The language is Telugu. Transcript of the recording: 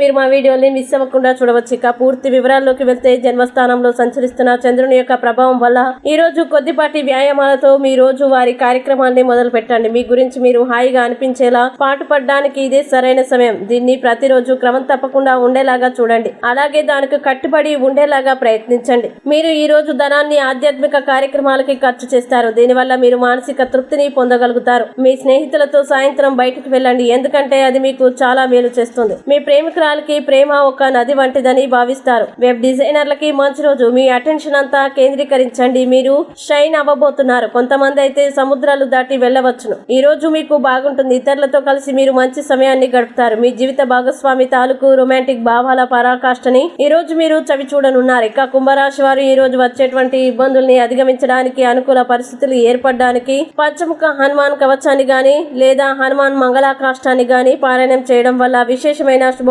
మీరు మా వీడియోని మిస్ అవ్వకుండా చూడవచ్చు. ఇక పూర్తి వివరాల్లోకి వెళ్తే జన్మస్థానంలో సంచరిస్తున్న చంద్రుని యొక్క ప్రభావం వల్ల ఈ రోజు కొద్దిపాటి వ్యాయామాలతో మీ రోజు వారి కార్యక్రమాన్ని మొదలు పెట్టండి. మీ గురించి మీరు హాయిగా అనిపించేలా పాటుపడడానికి ఇదే సరైన సమయం. దీన్ని ప్రతిరోజు క్రమం తప్పకుండా ఉండేలాగా చూడండి. అలాగే దానికి కట్టుబడి ఉండేలాగా ప్రయత్నించండి. మీరు ఈ రోజు ధనాన్ని ఆధ్యాత్మిక కార్యక్రమాలకి ఖర్చు చేస్తారు. దీనివల్ల మీరు మానసిక తృప్తిని పొందగలుగుతారు. మీ స్నేహితులతో సాయంత్రం బయటకు వెళ్ళండి. ఎందుకంటే అది మీకు చాలా మేలు చేస్తుంది. మీ ప్రేమికురాలకి ప్రేమ ఒక నది వంటిదని భావిస్తారు. వెబ్ డిజైనర్లకి మంచి రోజు మీ అటెన్షన్ అంతా కేంద్రీకరించండి. మీరు షైన్ అవ్వబోతున్నారు. కొంతమంది అయితే సముద్రాలు దాటి వెళ్ళవచ్చును. ఈ రోజు మీకు బాగుంటుంది. ఇతరులతో కలిసి మీరు మంచి సమయాన్ని గడుపుతారు. మీ జీవిత భాగస్వామి తాలూకు రొమాంటిక్ భావాల పరాకాష్ఠని ఈ రోజు మీరు చవి చూడనున్నారు. ఇక కుంభరాశి వారు ఈ రోజు వచ్చేటువంటి ఇబ్బందుల్ని అధిగమించడానికి అనుకూల పరిస్థితులు ఏర్పడడానికి పంచముఖ హనుమాన్ కవచాన్ని గాని లేదా హనుమాన్ మంగళాకాష్టాన్ని గాని పారాయణం చేయడం వల్ల విశేషమైన శుభ